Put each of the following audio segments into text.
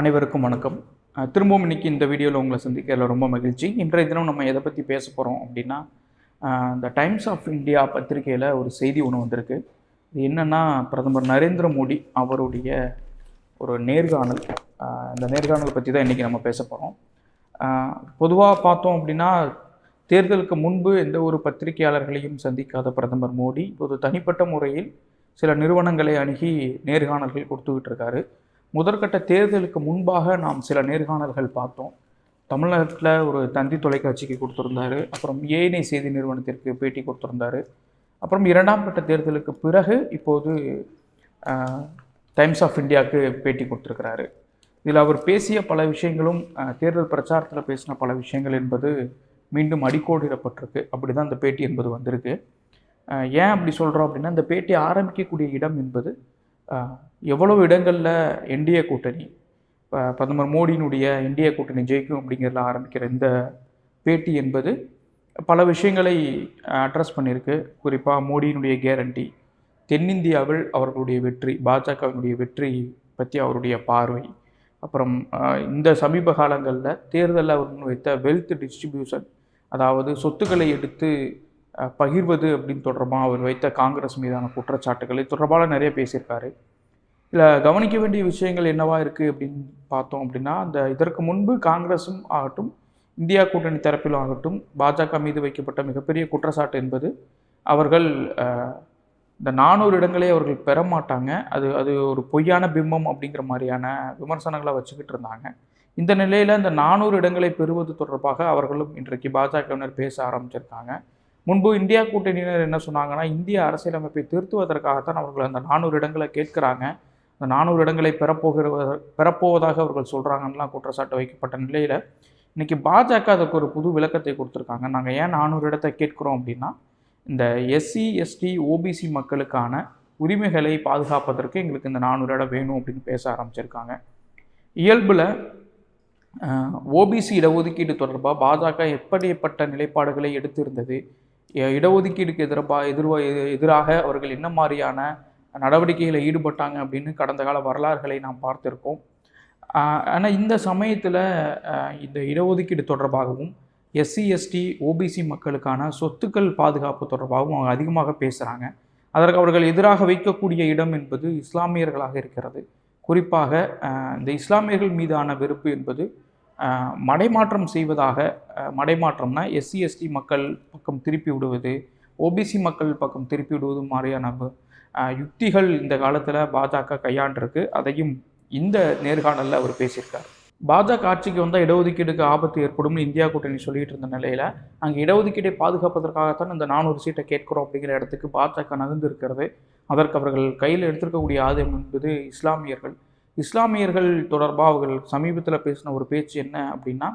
அனைவருக்கும் வணக்கம். திரும்பவும் இன்றைக்கி இந்த வீடியோவில் உங்களை சந்திக்கிறதுல ரொம்ப மகிழ்ச்சி. இன்றைய தினம் நம்ம எதை பற்றி பேச போகிறோம் அப்படின்னா இந்த டைம்ஸ் ஆஃப் இந்தியா பத்திரிகையில் ஒரு செய்தி ஒன்று வந்திருக்கு. இது என்னென்னா பிரதமர் நரேந்திர மோடி அவருடைய ஒரு நேர்காணல். இந்த நேர்காணல் பற்றி தான் இன்றைக்கி நம்ம பேச போகிறோம் பொதுவாக பார்த்தோம் அப்படின்னா தேர்தலுக்கு முன்பு எந்த ஒரு பத்திரிகையாளர்களையும் சந்திக்காத பிரதமர் மோடி இப்போது தனிப்பட்ட முறையில் சில நிறுவனங்களை அணுகி நேர்காணல்கள் கொடுத்துக்கிட்டு இருக்காரு. முதற்கட்ட தேர்தலுக்கு முன்பாக நாம் சில நேர்காணல்கள் பார்த்தோம். தமிழ்நாட்டில் ஒரு தந்தி தொலைக்காட்சிக்கு கொடுத்துருந்தாரு. அப்புறம் ஏஎன்ஐ செய்தி நிறுவனத்திற்கு பேட்டி கொடுத்துருந்தாரு. அப்புறம் இரண்டாம் கட்ட தேர்தலுக்கு பிறகு இப்போது டைம்ஸ் ஆஃப் இந்தியாவுக்கு பேட்டி கொடுத்துருக்கிறாரு. இதில் அவர் பேசிய பல விஷயங்களும் தேர்தல் பிரச்சாரத்தில் பேசின பல விஷயங்கள் என்பது மீண்டும் அடிக்கோடிடப்பட்டிருக்கு. அப்படி தான் இந்த பேட்டி என்பது வந்திருக்கு. ஏன் அப்படி சொல்கிறோம் அப்படின்னா இந்த பேட்டி ஆரம்பிக்கக்கூடிய இடம் என்பது எவ்வளோ எவ்வளவு இடங்களில் என்டிஏ கூட்டணி பிரதமர் மோடியினுடைய என்டிஏ கூட்டணி ஜெயிக்கும் அப்படிங்கிறதுல ஆரம்பிக்கிற இந்த பேட்டி என்பது பல விஷயங்களை அட்ரஸ் பண்ணியிருக்கு. குறிப்பாக மோடியினுடைய கேரண்டி தென்னிந்தியாவில் அவர்களுடைய வெற்றி பாஜகவினுடைய வெற்றி பற்றி அவருடைய பார்வை. அப்புறம் இந்த சமீப காலங்களில் தேர்தலில் அவர் முன்வைத்த வெல்த் டிஸ்ட்ரிபியூஷன் அதாவது சொத்துக்களை எடுத்து பகிர்வது அப்படின்னு தொடர்பாக அவர் வைத்த காங்கிரஸ் மீதான குற்றச்சாட்டுகள் இது தொடர்பாக நிறைய பேசியிருக்காரு. இதில் கவனிக்க வேண்டிய விஷயங்கள் என்னவா இருக்குது அப்படின்னு பார்த்தோம் அப்படின்னா அந்த இதற்கு முன்பு காங்கிரஸும் ஆகட்டும் இந்தியா கூட்டணி தரப்பிலும் ஆகட்டும் பாஜக மீது வைக்கப்பட்ட மிகப்பெரிய குற்றச்சாட்டு என்பது அவர்கள் இந்த நானூறு இடங்களே அவர்கள் பெற மாட்டாங்க. அது அது ஒரு பொய்யான பிம்பம் அப்படிங்கிற மாதிரியான விமர்சனங்களை வச்சுக்கிட்டு இருந்தாங்க. இந்த நிலையில் இந்த நானூறு இடங்களை பெறுவது தொடர்பாக அவர்களும் இன்றைக்கு பாஜகவினர் பேச ஆரம்பிச்சிருக்காங்க. முன்பு இந்தியா கூட்டணியினர் என்ன சொன்னாங்கன்னா இந்திய அரசியலமைப்பை திருத்துவதற்காகத்தான் அவர்கள் அந்த நானூறு இடங்களை கேட்குறாங்க. அந்த நானூறு இடங்களை பெறப்போகிற பெறப்போவதாக அவர்கள் சொல்கிறாங்கலாம் குற்றச்சாட்டு வைக்கப்பட்ட நிலையில் இன்றைக்கி பாஜக அதுக்கு ஒரு புது விளக்கத்தை கொடுத்துருக்காங்க. நாங்கள் ஏன் நானூறு இடத்தை கேட்குறோம் அப்படின்னா இந்த எஸ்சி எஸ்டி ஓபிசி மக்களுக்கான உரிமைகளை பாதுகாப்பதற்கு எங்களுக்கு இந்த நானூறு இடம் வேணும் அப்படின்னு பேச ஆரம்பிச்சிருக்காங்க. இயல்பில் ஓபிசி இடஒதுக்கீடு தொடர்பாக பாஜக எப்படிப்பட்ட நிலைப்பாடுகளை எடுத்திருந்தது? இடஒதுக்கீடுக்கு எதிராக எதிர்வா எதிராக அவர்கள் என்ன மாதிரியான நடவடிக்கைகளை ஈடுபட்டாங்க அப்படின்னு கடந்த கால வரலாறுகளை நாம் பார்த்துருக்கோம். ஆனால் இந்த சமயத்தில் இந்த இடஒதுக்கீடு தொடர்பாகவும் எஸ்சி எஸ்டி ஓபிசி மக்களுக்கான சொத்துக்கள் பாதுகாப்பு தொடர்பாகவும் அவங்க அதிகமாக பேசுகிறாங்க அதற்கு அவர்கள் எதிராக வைக்கக்கூடிய இடம் என்பது இஸ்லாமியர்களாக இருக்கிறது. குறிப்பாக இந்த இஸ்லாமியர்கள் மீதான வெறுப்பு என்பது மடைமாற்றம் செய்வதாக மடைமாற்றம்னா எஸ்சி எஸ்டி மக்கள் பக்கம் திருப்பி விடுவது ஓபிசி மக்கள் பக்கம் திருப்பி விடுவது மாதிரியான யுக்திகள் இந்த காலத்தில் பாஜக கையாண்டிருக்கு. அதையும் இந்த நேர்காணலில் அவர் பேசியிருக்கார். பாஜக ஆட்சிக்கு வந்தால் இடஒதுக்கீடுக்கு ஆபத்து ஏற்படும்னு இந்தியா கூட்டணி சொல்லிட்டு இருந்த நிலையில் அங்கே இடஒதுக்கீட்டை பாதுகாப்பதற்காகத்தான் இந்த நானூறு சீட்டை கேட்கிறோம் அப்படிங்கிற இடத்துக்கு பாஜக நகர்ந்து இருக்கிறது. அதற்கு அவர்கள் கையில் எடுத்திருக்கக்கூடிய ஆதம் என்பது இஸ்லாமியர்கள். இஸ்லாமியர்கள் தொடர்பாக அவர்கள் சமீபத்தில் பேசின ஒரு பேச்சு என்ன அப்படின்னா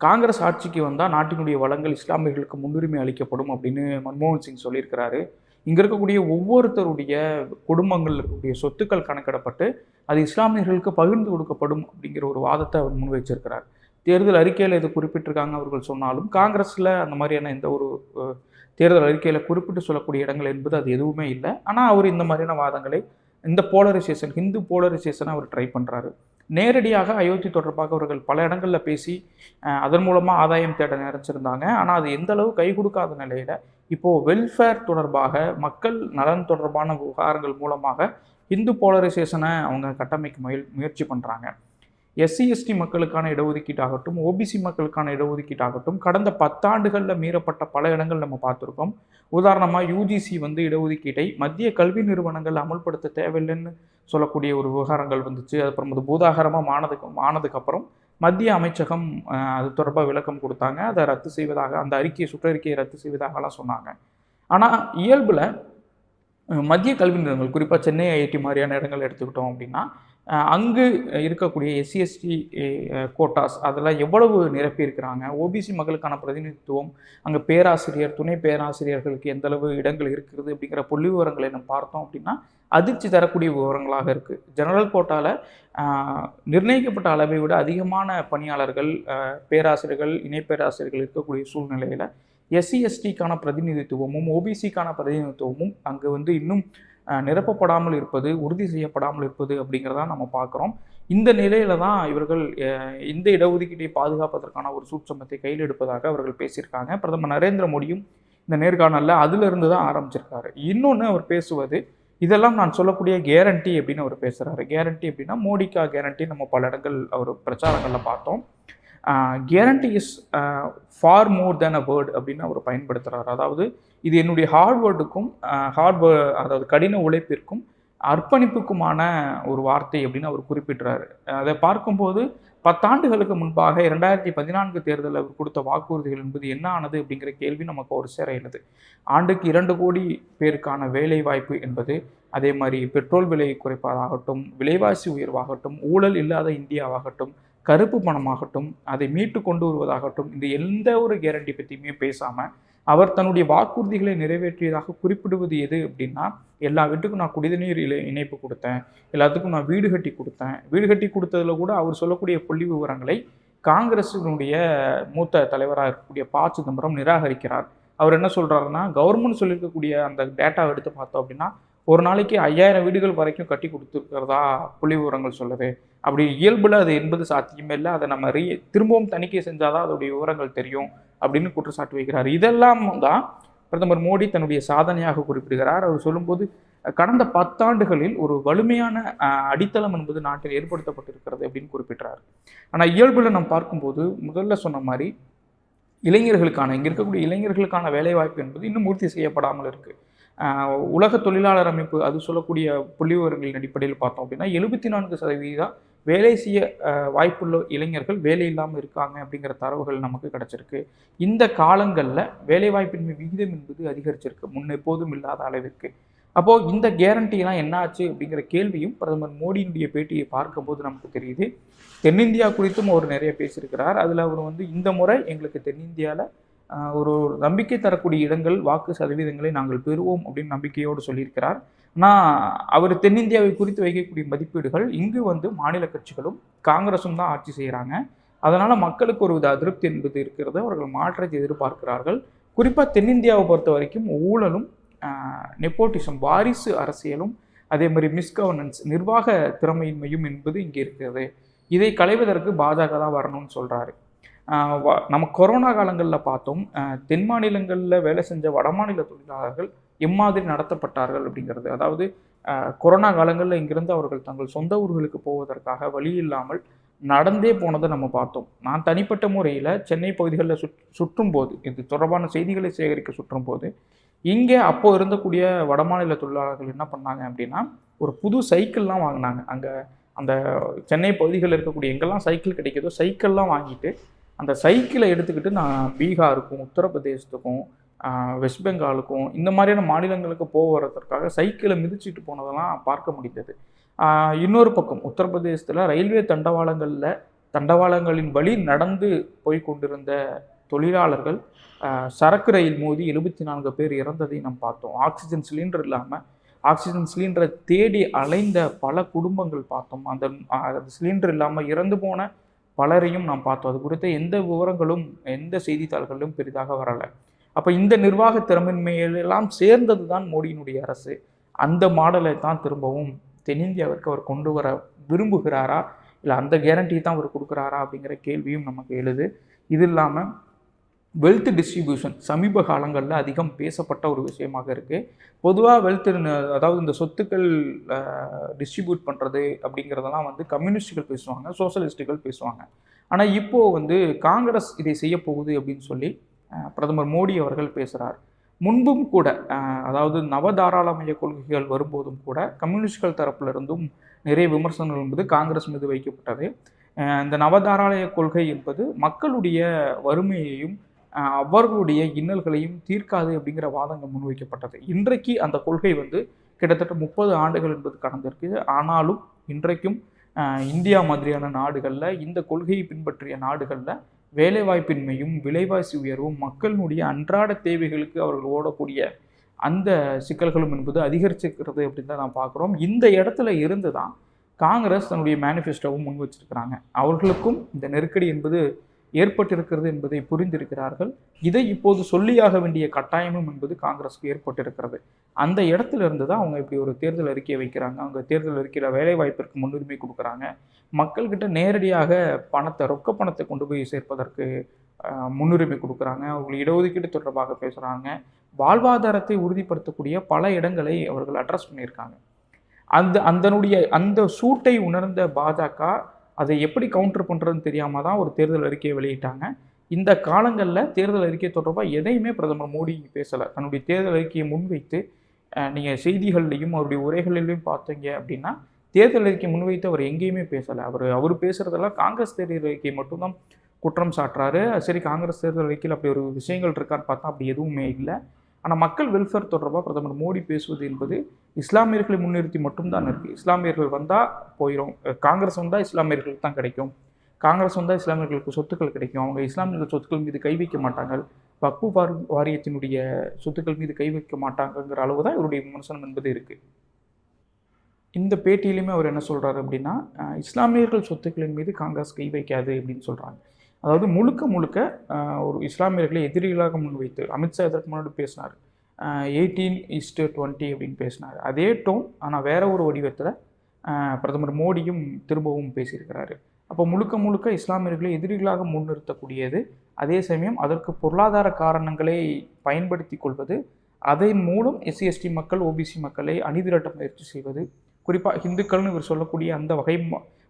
காங்கிரஸ் ஆட்சிக்கு வந்தால் நாட்டினுடைய வளங்கள் இஸ்லாமியர்களுக்கு முன்னுரிமை அளிக்கப்படும் அப்படின்னு மன்மோகன் சிங் சொல்லியிருக்கிறாரு. இங்கே இருக்கக்கூடிய ஒவ்வொருத்தருடைய குடும்பங்கள் இருக்கக்கூடிய சொத்துக்கள் கணக்கிடப்பட்டு அது இஸ்லாமியர்களுக்கு பகிர்ந்து கொடுக்கப்படும் அப்படிங்கிற ஒரு வாதத்தை அவர் முன்வைச்சிருக்கிறார். தேர்தல் அறிக்கையில் இது குறிப்பிட்டிருக்காங்க அவர்கள் சொன்னாலும் காங்கிரஸில் அந்த மாதிரியான எந்த ஒரு தேர்தல் அறிக்கையில் குறிப்பிட்டு சொல்லக்கூடிய இடங்கள் என்பது அது எதுவுமே இல்லை. ஆனால் அவர் இந்த மாதிரியான வாதங்களை இந்த போலரைசேஷன் ஹிந்து போலரைசேஷனை அவர் ட்ரை பண்ணுறாரு நேரடியாக அயோத்தி தொடர்பாக அவர்கள் பல இடங்களில் பேசி அதன் மூலமாக ஆதாயம் தேட நினச்சிருந்தாங்க ஆனால் அது எந்த அளவு கை கொடுக்காத நிலையில் இப்போது வெல்ஃபேர் தொடர்பாக மக்கள் நலன் தொடர்பான விவகாரங்கள் மூலமாக இந்து போலரைசேஷனை அவங்க கட்டமைக்க முயல் முயற்சி பண்ணுறாங்க எஸ்சி எஸ்டி மக்களுக்கான இடஒதுக்கீட்டாகட்டும் ஓபிசி மக்களுக்கான இடஒதுக்கீட்டாகட்டும் கடந்த பத்தாண்டுகளில் மீறப்பட்ட பல இடங்கள் நம்ம பார்த்துருக்கோம். உதாரணமாக யூஜிசி வந்து இடஒதுக்கீட்டை மத்திய கல்வி நிறுவனங்கள் அமல்படுத்த தேவையில்லைன்னு சொல்லக்கூடிய ஒரு விவகாரங்கள் வந்துச்சு. அப்புறம் அது பூதாகரமாக ஆனதுக்கு ஆனதுக்கப்புறம் மத்திய அமைச்சகம் அது தொடர்பாக விளக்கம் கொடுத்தாங்க. அதை ரத்து செய்வதாக அந்த அறிக்கையை சுற்றறிக்கையை ரத்து செய்வதாகலாம் சொன்னாங்க. ஆனால் இயல்பில் மத்திய கல்வி நிறுவனங்கள் குறிப்பாக சென்னை ஐஐடி மாதிரியான இடங்கள் எடுத்துக்கிட்டோம் அப்படின்னா அங்கு இருக்கக்கூடிய எஸ்சிஎஸ்டி கோட்டாஸ் அதெல்லாம் எவ்வளவு நிரப்பி இருக்கிறாங்க ஓபிசி மக்களுக்கான பிரதிநிதித்துவம் அங்கே பேராசிரியர் துணை பேராசிரியர்களுக்கு எந்தளவு இடங்கள் இருக்கிறது அப்படிங்கிற புள்ளி விவரங்களை நம்ம பார்த்தோம் அப்படின்னா அதிர்ச்சி தரக்கூடிய விவரங்களாக இருக்குது ஜெனரல் கோட்டாவில் நிர்ணயிக்கப்பட்ட அளவை விட அதிகமான பணியாளர்கள் பேராசிரியர்கள் இணை பேராசிரியர்கள் இருக்கக்கூடிய சூழ்நிலையில் எஸ்சி எஸ்டிக்கான பிரதிநிதித்துவமும் ஓபிசிக்கான பிரதிநிதித்துவமும் அங்கே வந்து இன்னும் நிரப்பப்படாமல் இருப்பது உறுதி செய்யப்படாமல் இருப்பது அப்படிங்கிறதா நம்ம பார்க்குறோம். இந்த நிலையில தான் இவர்கள் இந்த இடஒதுக்கீட்டை பாதுகாப்பதற்கான ஒரு சூட்சமத்தை கையில் எடுப்பதாக அவர்கள் பேசியிருக்காங்க. பிரதமர் நரேந்திர மோடியும் இந்த நேர்காணலில் அதிலிருந்து தான் ஆரம்பிச்சிருக்காரு. இன்னொன்று அவர் பேசுவது இதெல்லாம் நான் சொல்லக்கூடிய கேரண்டி அப்படின்னு அவர் பேசுகிறாரு கேரண்டி அப்படின்னா மோடிக்கா கேரண்டி நம்ம பல இடங்கள் அவர் பிரச்சாரங்களில் பார்த்தோம். Guarantee is for more than a word அப்படின்னு அவர் பயன்படுத்துகிறார் அதாவது இது என்னுடைய ஹார்ட் ஒர்க்குக்கும் ஹார்ட் அதாவது கடின உழைப்பிற்கும் அர்ப்பணிப்புக்குமான ஒரு வார்த்தை அப்படின்னு அவர் குறிப்பிட்டுறாரு அதை பார்க்கும்போது பத்தாண்டுகளுக்கு முன்பாக இரண்டாயிரத்தி பதினான்கு தேர்தலில் அவர் கொடுத்த வாக்குறுதிகள் என்பது என்ன ஆனது அப்படிங்கிற கேள்வி நமக்கு ஒரு சேர எழுது. ஆண்டுக்கு இரண்டு கோடி பேருக்கான வேலை வாய்ப்பு என்பது அதே மாதிரி பெட்ரோல் விலை குறைப்பதாகட்டும் விலைவாசி உயர்வாகட்டும் ஊழல் இல்லாத இந்தியாவாகட்டும் கருப்பு பணமாகட்டும் அதை மீட்டு கொண்டு வருவதாகட்டும் இந்த எந்த ஒரு கேரண்டி பற்றியுமே பேசாமல் அவர் தன்னுடைய வாக்குறுதிகளை நிறைவேற்றியதாக குறிப்பிடுவது எது அப்படின்னா எல்லா வீட்டுக்கும் நான் குடிநீர் இலை இணைப்பு கொடுத்தேன் எல்லாத்துக்கும் நான் வீடு கட்டி கொடுத்தேன். வீடு கட்டி கொடுத்ததில் கூட அவர் சொல்லக்கூடிய புள்ளி விவரங்களை காங்கிரஸினுடைய மூத்த தலைவராக இருக்கக்கூடிய ப. சிதம்பரம் நிராகரிக்கிறார். அவர் என்ன சொல்கிறாருன்னா கவர்மெண்ட் சொல்லியிருக்கக்கூடிய அந்த டேட்டாவை எடுத்து பார்த்தோம் அப்படின்னா ஒரு நாளைக்கு ஐயாயிரம் வீடுகள் வரைக்கும் கட்டி கொடுத்துருக்கிறதா புள்ளி விவரங்கள் சொல்லுது. அப்படி இயல்புல அது என்பது சாத்தியமே இல்லை. அதை நம்ம ரீ திரும்பவும் தணிக்கை செஞ்சாதான் அதோடைய விவரங்கள் தெரியும் அப்படின்னு குற்றச்சாட்டு வைக்கிறார். இதெல்லாம் தான் பிரதமர் மோடி தன்னுடைய சாதனையாக குறிப்பிடுகிறார். அவர் சொல்லும்போது கடந்த பத்தாண்டுகளில் ஒரு வலிமையான அடித்தளம் என்பது நாட்டில் ஏற்படுத்தப்பட்டிருக்கிறது அப்படின்னு குறிப்பிட்டார் ஆனால் இயல்புல நம்ம பார்க்கும்போது முதல்ல சொன்ன மாதிரி இளைஞர்களுக்கான இங்கே இருக்கக்கூடிய இளைஞர்களுக்கான வேலைவாய்ப்பு என்பது இன்னும் உறுதி செய்யப்படாமல் இருக்குது உலக தொழிலாளர் அமைப்பு அது சொல்லக்கூடிய புள்ளிவிவரங்களின் அடிப்படையில் பார்த்தோம் அப்படின்னா எழுபத்தி நான்கு சதவீதம் வேலை செய்ய வாய்ப்புள்ள இளைஞர்கள் வேலை இல்லாமல் இருக்காங்க அப்படிங்கிற தரவுகள் நமக்கு கிடச்சிருக்கு. இந்த காலங்களில் வேலைவாய்ப்பின்மை விகிதம் என்பது அதிகரிச்சிருக்கு. முன்னெப்போதும் இல்லாத அளவிற்கு. அப்போது இந்த கேரண்டிலாம் என்ன ஆச்சு அப்படிங்கிற கேள்வியும் பிரதமர் மோடியினுடைய பேட்டியை பார்க்கும்போது நமக்கு தெரியுது. தென்னிந்தியா குறித்தும் அவர் நிறைய பேசியிருக்கிறார். அதில் அவர் வந்து இந்த முறை எங்களுக்கு தென்னிந்தியாவில் ஒரு ஒரு நம்பிக்கை தரக்கூடிய இடங்கள் வாக்கு சதவீதங்களை நாங்கள் பெறுவோம் அப்படின்னு நம்பிக்கையோடு சொல்லியிருக்கிறார். ஆனால் அவர் தென்னிந்தியாவை குறித்து வைக்கக்கூடிய மதிப்பீடுகள் இங்கு வந்து மாநில கட்சிகளும் காங்கிரஸும் தான் ஆட்சி செய்கிறாங்க அதனால் மக்களுக்கு ஒரு வித அதிருப்தி என்பது இருக்கிறது அவர்கள் மாற்றத்தை எதிர்பார்க்கிறார்கள். குறிப்பாக தென்னிந்தியாவை பொறுத்த வரைக்கும் ஊழலும் நெப்போட்டிசம் வாரிசு அரசியலும் அதே மாதிரி மிஸ்கவர்னன்ஸ் நிர்வாக திறமையின்மையும் என்பது இங்கே இருக்கிறது. இதை களைவதற்கு பாஜக தான் வரணும்னு சொல்கிறாரு நம்ம கொரோனா காலங்களில் பார்த்தோம் தென் மாநிலங்களில் வேலை செஞ்ச வடமாநில தொழிலாளர்கள் எம்மாதிரி நடத்தப்பட்டார்கள் அப்படிங்கிறது. அதாவது கொரோனா காலங்களில் இங்கிருந்து அவர்கள் தங்கள் சொந்த ஊர்களுக்கு போவதற்காக வழி இல்லாமல் நடந்தே போனதை நம்ம பார்த்தோம். நான் தனிப்பட்ட முறையில் சென்னை பகுதிகளில் சுற் சுற்றும் போது இது தொடர்பான செய்திகளை சேகரிக்க சுற்றும் போது இங்கே அப்போது இருந்தக்கூடிய வடமாநில தொழிலாளர்கள் என்ன பண்ணாங்க அப்படின்னா ஒரு புது சைக்கிள்லாம் வாங்கினாங்க. அங்கே அந்த சென்னை பகுதிகளில் இருக்கக்கூடிய எங்கெல்லாம் சைக்கிள் கிடைக்கிதோ சைக்கிள்லாம் வாங்கிட்டு அந்த சைக்கிளை எடுத்துக்கிட்டு நான் பீகாருக்கும் உத்தரப்பிரதேசத்துக்கும் வெஸ்ட் பெங்காலுக்கும் இந்த மாதிரியான மாநிலங்களுக்கு போகிறதற்காக சைக்கிளை மிதிச்சிட்டு போனதெல்லாம் பார்க்க முடிந்தது. இன்னொரு பக்கம் உத்தரப்பிரதேசத்தில் ரயில்வே தண்டவாளங்களில் தண்டவாளங்களின் வழி நடந்து போய் கொண்டிருந்த தொழிலாளர்கள் சரக்கு ரயில் மோதி எழுபத்தி நான்கு பேர் இறந்ததை நாம் பார்த்தோம். ஆக்சிஜன் சிலிண்டர் இல்லாமல் ஆக்சிஜன் சிலிண்டரை தேடி அலைந்த பல குடும்பங்கள் பார்த்தோம். அந்த சிலிண்டர் இல்லாமல் இறந்து போன பலரையும் நாம் பார்த்தோம். அது குறித்த எந்த விவரங்களும் எந்த செய்தித்தாள்களிலும் பெரிதாக வரலை. அப்போ இந்த நிர்வாக திறமின்மையெல்லாம் சேர்ந்தது தான் மோடியினுடைய அரசு. அந்த மாடலை தான் திரும்பவும் தென்னிந்தியாவிற்கு அவர் கொண்டு வர விரும்புகிறாரா? இல்லை அந்த கேரண்டி தான் அவர் கொடுக்குறாரா அப்படிங்கிற கேள்வியும் நமக்கு எழுது. இது இல்லாமல் வெல்த் டிஸ்ட்ரிபியூஷன் சமீப காலங்களில் அதிகம் பேசப்பட்ட ஒரு விஷயமாக இருக்குது பொதுவாக வெல்த் அதாவது இந்த சொத்துக்கள் டிஸ்ட்ரிபியூட் பண்ணுறது அப்படிங்கிறதெல்லாம் வந்து கம்யூனிஸ்டுகள் பேசுவாங்க சோஷலிஸ்ட்டுகள் பேசுவாங்க. ஆனால் இப்போது வந்து காங்கிரஸ் இதை செய்ய போகுது அப்படின்னு சொல்லி பிரதமர் மோடி அவர்கள் பேசுகிறார் முன்பும் கூட அதாவது நவதாராளமய கொள்கைகள் வரும்போதும் கூட கம்யூனிஸ்ட்கள் தரப்பிலிருந்தும் நிறைய விமர்சனங்கள் என்பது காங்கிரஸ் மீது வைக்கப்பட்டது. இந்த நவதாராளய கொள்கை என்பது மக்களுடைய வறுமையையும் அவர்களுடைய இன்னல்களையும் தீர்க்காது அப்படிங்கிற வாதங்கள் முன்வைக்கப்பட்டது. இன்றைக்கு அந்த கொள்கை வந்து கிட்டத்தட்ட முப்பது ஆண்டுகள் என்பது கடந்திருக்கு. ஆனாலும் இன்றைக்கும் இந்தியா மாதிரியான நாடுகளில் இந்த கொள்கையை பின்பற்றிய நாடுகளில் வேலைவாய்ப்பின்மையும் விலைவாசி உயர்வும் மக்களினுடைய அன்றாட தேவைகளுக்கு அவர்கள் ஓடக்கூடிய அந்த சிக்கல்களும் என்பது அதிகரிச்சிருக்கிறது அப்படின்னு தான் நான் பார்க்குறோம். இந்த இடத்துல இருந்து தான் காங்கிரஸ் தன்னுடைய மேனிஃபெஸ்டோவும் முன் வச்சிருக்கிறாங்க அவர்களுக்கும் இந்த நெருக்கடி என்பது ஏற்பட்டிருக்கிறது என்பதை புரிந்திருக்கிறார்கள். இதை இப்போது சொல்லியாக வேண்டிய கட்டாயமும் என்பது காங்கிரஸுக்கு ஏற்பட்டிருக்கிறது. அந்த இடத்துல இருந்து தான் அவங்க இப்படி ஒரு தேர்தல் அறிக்கையை வைக்கிறாங்க. அவங்க தேர்தல் அறிக்கையில் வேலை வாய்ப்பிற்கு முன்னுரிமை கொடுக்குறாங்க. மக்கள்கிட்ட நேரடியாக பணத்தை ரொக்க பணத்தை கொண்டு போய் சேர்ப்பதற்கு முன்னுரிமை கொடுக்குறாங்க. அவர்கள் இடஒதுக்கீடு தொடர்பாக பேசுகிறாங்க வாழ்வாதாரத்தை உறுதிப்படுத்தக்கூடிய பல இடங்களை அவர்கள் அட்ரஸ் பண்ணியிருக்காங்க. அந்த அதனுடைய அந்த சூட்டை உணர்ந்த பாஜக அதை எப்படி கவுண்டர் பண்ணுறதுன்னு தெரியாமல் தான் ஒரு தேர்தல் அறிக்கையை வெளியிட்டாங்க. இந்த காலங்களில் தேர்தல் அறிக்கை தொடர்பாக எதையுமே பிரதமர் மோடி பேசலை. தன்னுடைய தேர்தல் அறிக்கையை முன்வைத்து நீங்கள் செய்திகள்லையும் அவருடைய உரைகளிலையும் பார்த்தீங்க அப்படின்னா தேர்தல் அறிக்கை முன்வைத்து அவர் எங்கேயுமே பேசலை. அவர் அவர் பேசுகிறதெல்லாம் காங்கிரஸ் தேர்தல் அறிக்கை மட்டும்தான் குற்றம் சாட்டுறாரு. சரி காங்கிரஸ் தேர்தல் அறிக்கையில் அப்படி ஒரு விஷயங்கள் இருக்கான்னு பார்த்தா அப்படி எதுவுமே இல்லை. ஆனால் மக்கள் வெல்ஃபேர் தொடர்பாக பிரதமர் மோடி பேசுவது என்பது இஸ்லாமியர்களை முன்னிறுத்தி மட்டும்தான் இருக்குது இஸ்லாமியர்கள் வந்தால் போயிடும் காங்கிரஸ் வந்தால் இஸ்லாமியர்களுக்கு தான் கிடைக்கும். காங்கிரஸ் வந்தால் இஸ்லாமியர்களுக்கு சொத்துக்கள் கிடைக்கும். அவங்க இஸ்லாமியர்கள் சொத்துக்கள் மீது கை வைக்க மாட்டாங்க. வக்பு வார் வாரியத்தினுடைய சொத்துக்கள் மீது கை வைக்க மாட்டாங்கங்கிற அளவு தான் இவருடைய விமர்சனம் என்பது இருக்குது இந்த பேட்டியிலுமே அவர் என்ன சொல்கிறாரு அப்படின்னா இஸ்லாமியர்கள் சொத்துக்களின் மீது காங்கிரஸ் கை வைக்காது அப்படின்னு சொல்கிறாங்க அதாவது முழுக்க முழுக்க ஒரு இஸ்லாமியர்களை எதிரிகளாக முன்வைத்து அமித்ஷா இதற்கு முன்னாடி பேசினார். எயிட்டீன் இஸ்டு டுவெண்ட்டி அப்படின்னு பேசினார். அதே டோன் ஆனால் வேற ஒரு வடிவத்தில் பிரதமர் மோடியும் திரும்பவும் பேசியிருக்கிறாரு. அப்போ முழுக்க முழுக்க இஸ்லாமியர்களை எதிரிகளாக முன்னிறுத்தக்கூடியது அதே சமயம் அதற்கு பொருளாதார காரணங்களை பயன்படுத்தி கொள்வது அதன் மூலம் எஸ்சி எஸ்டி மக்கள் ஓபிசி மக்களை அணிதிரட்ட முயற்சி செய்வது குறிப்பாக இந்துக்கள்னு இவர் சொல்லக்கூடிய அந்த வகை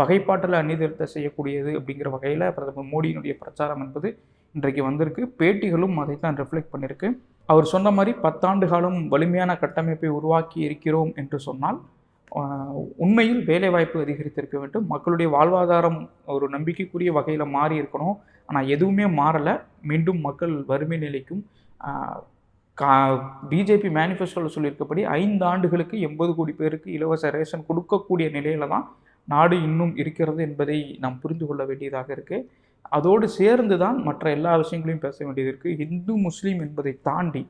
வகைப்பாட்டில் அநீதிருத்த செய்யக்கூடியது அப்படிங்கிற வகையில் பிரதமர் மோடியினுடைய பிரச்சாரம் என்பது இன்றைக்கு வந்திருக்கு. பேட்டிகளும் அதை தான் ரிஃப்ளெக்ட் பண்ணியிருக்கு அவர் சொன்ன மாதிரி பத்தாண்டு காலம் வலிமையான கட்டமைப்பை உருவாக்கி இருக்கிறோம் என்று சொன்னால் உண்மையில் வேலைவாய்ப்பு அதிகரித்திருக்க வேண்டும். மக்களுடைய வாழ்வாதாரம் ஒரு நம்பிக்கைக்குரிய வகையில் மாறி இருக்கணும். ஆனால் எதுவுமே மாறலை. மீண்டும் மக்கள் வறுமை நிலைக்கும் கா பிஜேபி மேனிஃபெஸ்டோவில் சொல்லியிருக்கபடி ஐந்து ஆண்டுகளுக்கு எண்பது கோடி பேருக்கு இலவச ரேஷன் கொடுக்கக்கூடிய நிலையில தான் நாடு இன்னும் இருக்கிறது என்பதை நாம் புரிந்து கொள்ள வேண்டியதாக இருக்குது அதோடு சேர்ந்து தான் மற்ற எல்லா விஷயங்களையும் பேச வேண்டியது இருக்குது இந்து முஸ்லீம் என்பதை தாண்டி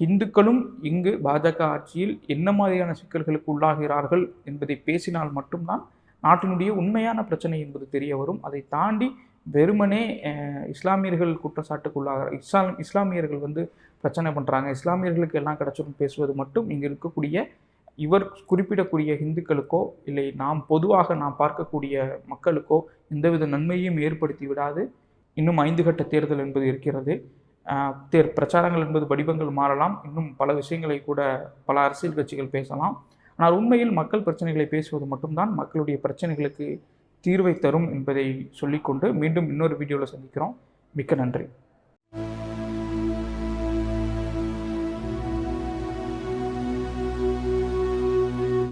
இந்துக்களும் இங்கு பாஜக ஆட்சியில் என்ன மாதிரியான சிக்கல்களுக்கு உள்ளாகிறார்கள் என்பதை பேசினால் மட்டும்தான் நாட்டினுடைய உண்மையான பிரச்சனை என்பது தெரிய வரும். அதை தாண்டி வெறுமனே இஸ்லாமியர்கள் குற்றச்சாட்டுக்குள்ளாக இஸ்லாம் இஸ்லாமியர்கள் வந்து பிரச்சனை பண்ணுறாங்க இஸ்லாமியர்களுக்கு எல்லாம் கிடைச்சிடும் பேசுவது மட்டும் இங்கே இருக்கக்கூடிய இவர் குறிப்பிடக்கூடிய இந்துக்களுக்கோ இல்லை நாம் பொதுவாக நாம் பார்க்கக்கூடிய மக்களுக்கோ எந்தவித நன்மையும் ஏற்படுத்தி விடாது. இன்னும் ஐந்து கட்ட தேர்தல் என்பது இருக்கிறது. தேர் பிரச்சாரங்கள் என்பது வடிவங்கள் மாறலாம். இன்னும் பல விஷயங்களை கூட பல அரசியல் கட்சிகள் பேசலாம். ஆனால் உண்மையில் மக்கள் பிரச்சனைகளை பேசுவது மட்டும்தான் மக்களுடைய பிரச்சனைகளுக்கு தீர்வை தரும் என்பதை சொல்லிக்கொண்டு மீண்டும் இன்னொரு வீடியோவில் சந்திக்கிறோம். மிக்க நன்றி.